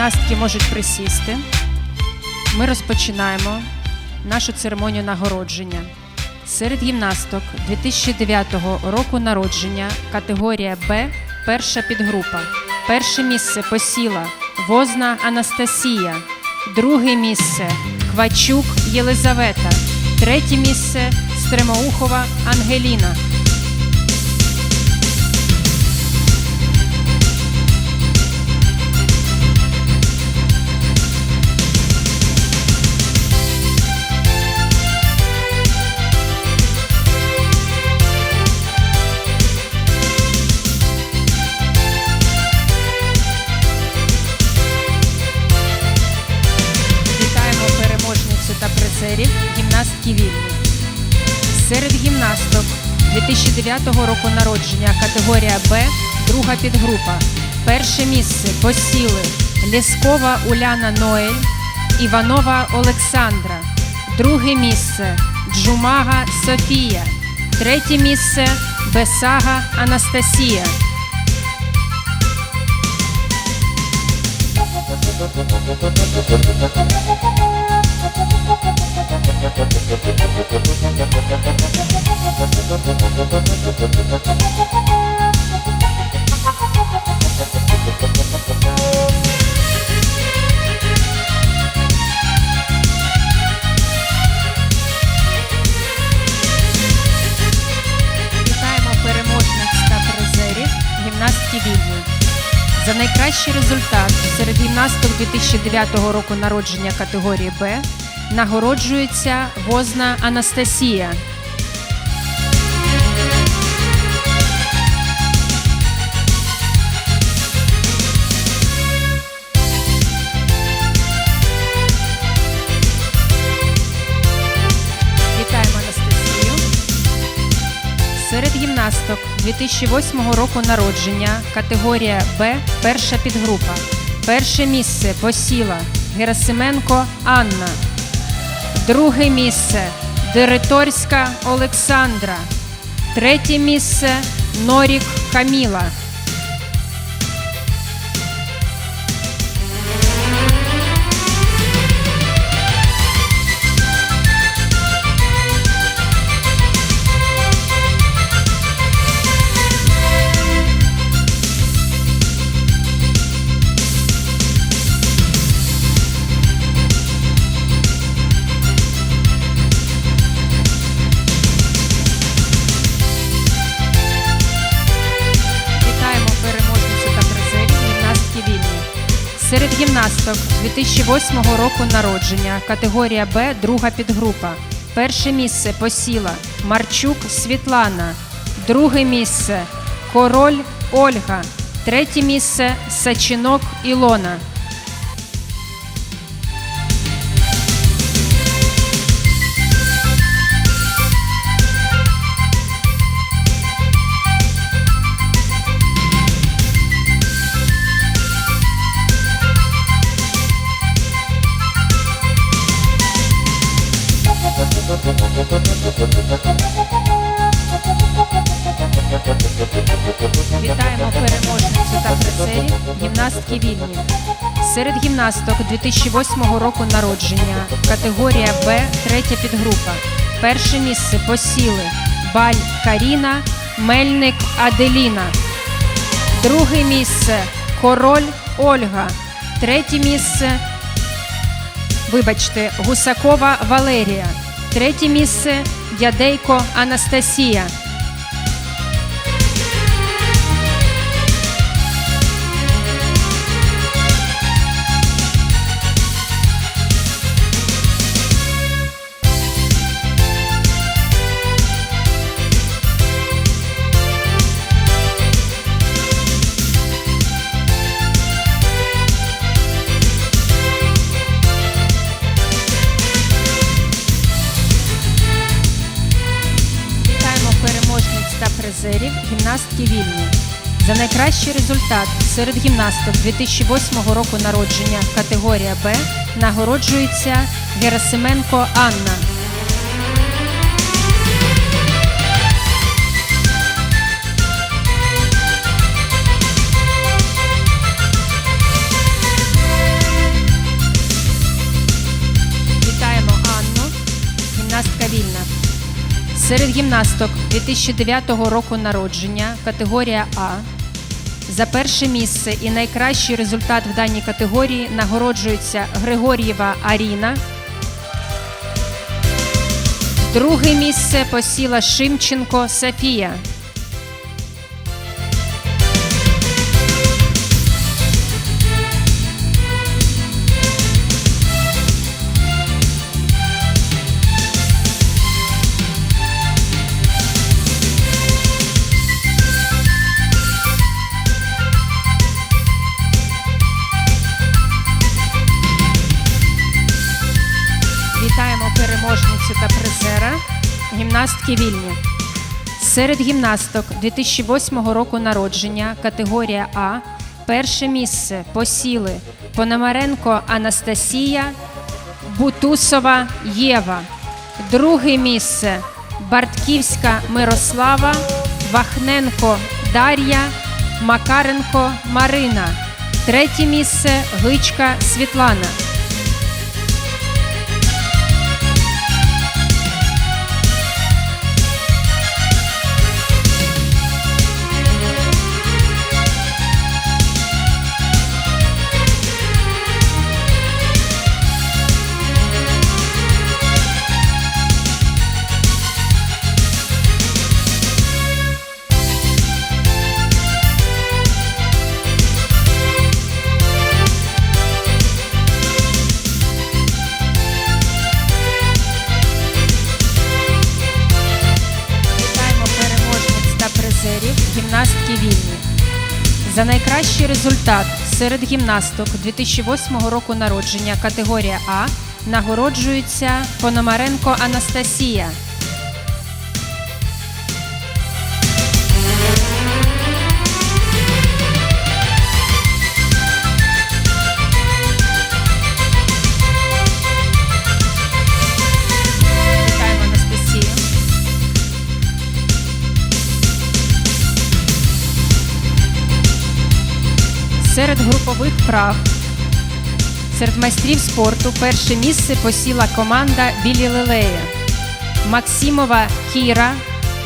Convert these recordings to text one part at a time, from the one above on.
Гімнастки можуть присісти. Ми розпочинаємо нашу церемонію нагородження. Серед гімнасток 2009 року народження категорія Б, перша підгрупа. Перше місце посіла Возна Анастасія, друге місце Квачук Єлизавета, третє місце Стремоухова Ангеліна. Серед гімнасток 2009 року народження категорія Б, друга підгрупа. Перше місце посіли Лєскова Уляна Ноель, Іванова Олександра. Друге місце Джумага Софія. Третє місце Бесага Анастасія. Вітаємо переможниць та призерів гімнастки вільні. За найкращий результат серед гімнасток 2009 року народження категорії Б нагороджується Возна Анастасія. Серед гімнасток 2008 року народження категорія Б перша підгрупа. Перше місце посіла Герасименко Анна. Друге місце Дериторська Олександра. Третє місце Норік Каміла. 2008 року народження категорія Б друга підгрупа. Перше місце посіла Марчук Світлана. Друге місце Король Ольга. Третє місце Сачинок Ілона. Вітаємо переможницю та призерів гімнастки вільні. Серед гімнасток 2008 року народження. Категорія Б, третя підгрупа. Перше місце посіли Баль Каріна, Мельник Аделіна. Друге місце Король Ольга. Третє місце вибачте, Гусакова Валерія. Третє місце Дядейко Анастасія. Найкращий результат серед гімнасток 2008 року народження категорія Б нагороджується Герасименко Анна. Вітаємо Анну, гімнастка вільна. Серед гімнасток 2009 року народження категорія А. За перше місце і найкращий результат в даній категорії нагороджується Григор'єва Аріна. Друге місце посіла Шимченко Софія. Гімнастки вільні. Серед гімнасток 2008 року народження категорія А. Перше місце посіли Пономаренко Анастасія, Бутусова Єва. Друге місце Бартківська Мирослава, Вахненко Дар'я, Макаренко Марина. Третє місце Гичка Світлана. Результат серед гімнасток 2008 року народження категорія А нагороджується Пономаренко Анастасія. Серед групових прав серед майстрів спорту перше місце посіла команда Білі Лилея, Максимова Кіра,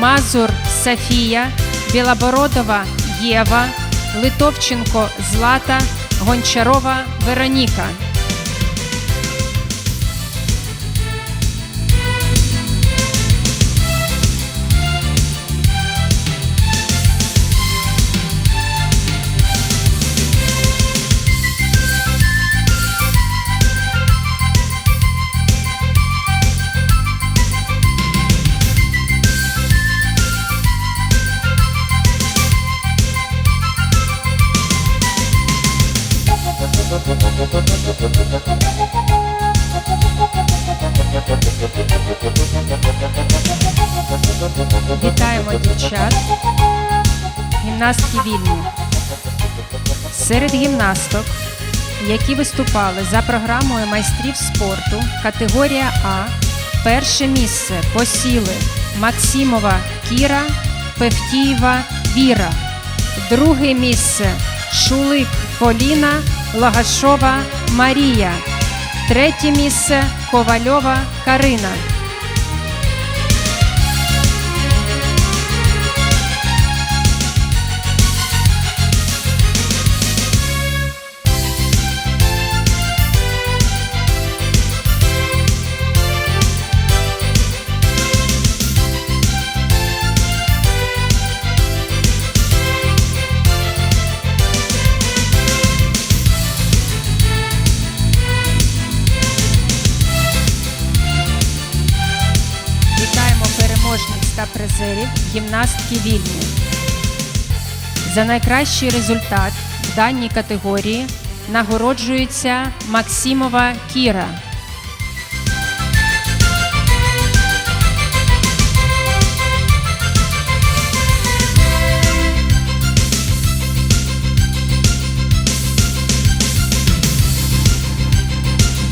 Мазур Софія, Білобородова Єва, Литовченко Злата, Гончарова Вероніка. Вітаємо дівчат. Гімнастки вільні. Серед гімнасток, які виступали за програмою майстрів спорту, категорія А, перше місце посіли Максимова Кіра, Певтієва Віра. Друге місце Шулик Поліна, Лагашова Марія. Третє місце Ковальова Карина. Гімнастки вільні. За найкращий результат в даній категорії нагороджується Максимова Кіра.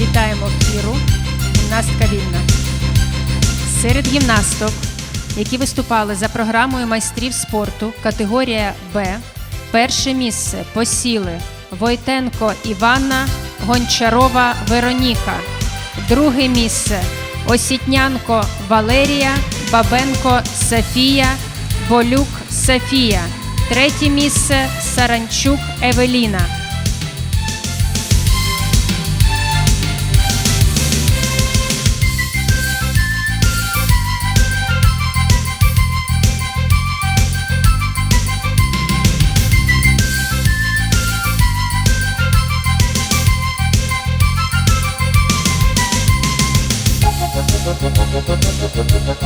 Вітаємо Кіру, гімнастка вільна. Серед гімнасток, які виступали за програмою майстрів спорту категорія Б, перше місце посіли Войтенко Іванна, Гончарова Вероніка. Друге місце Осітнянко Валерія, Бабенко Софія, Болюк Софія. Третє місце Саранчук Евеліна. Вітаємо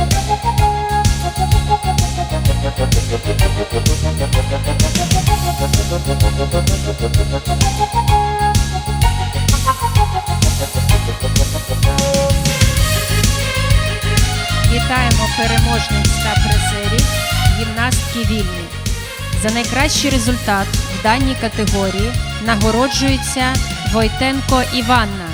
переможниць та призерів гімнастки вільні. За найкращий результат в даній категорії нагороджується Войтенко Іванна.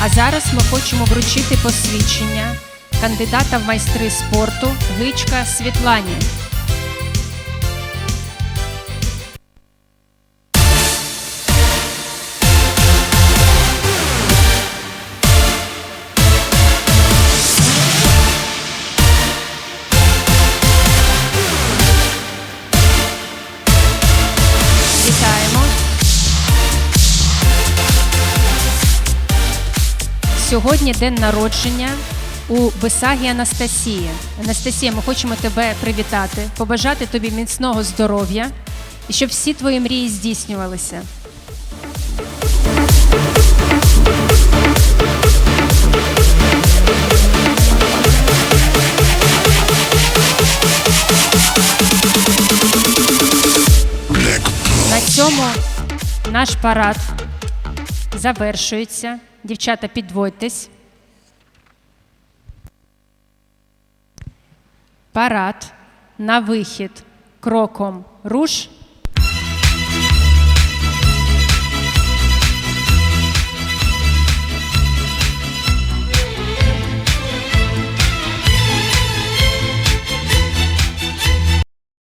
А зараз ми хочемо вручити посвідчення кандидата в майстри спорту Гичка Світлані. Сьогодні день народження у Бесагі Анастасії. Анастасія, ми хочемо тебе привітати, побажати тобі міцного здоров'я і щоб всі твої мрії здійснювалися. На цьому наш парад завершується. Дівчата, підводьтесь. Парад на вихід кроком руш